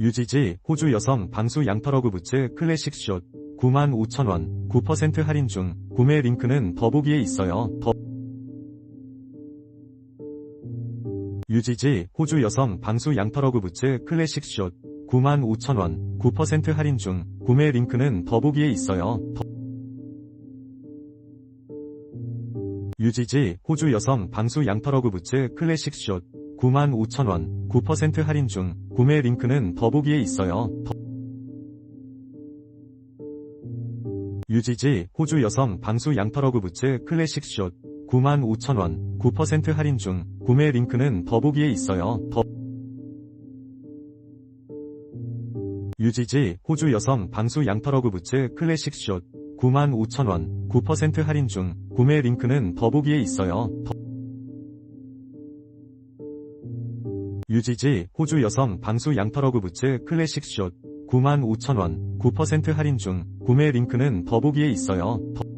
유지지 호주 여성 방수 양털어구 부츠 클래식 숏 95,000원 9% 할인 중 구매 링크는 더보기에 있어요. 더 유지지 호주 여성 방수 양털어구 부츠 클래식 숏 95,000원 9% 할인 중 구매 링크는 더보기에 있어요. 더 유지지 호주 여성 방수 양털어구 부츠 클래식 숏 95,000원 9% 할인 중 구매 링크는 더보기에 있어요. 더 유지지 호주 여성 방수 양털어구 부츠 클래식 숏 95,000원 9% 할인 중 구매 링크는 더보기에 있어요. 더 유지지 호주 여성 방수 양털어구 부츠 클래식 숏 95,000원 9% 할인 중 구매 링크는 더보기에 있어요. 더 유지지 호주 여성 방수 양털어구 부츠 클래식 숏 95,000원 9% 할인 중 구매 링크는 더보기에 있어요. 더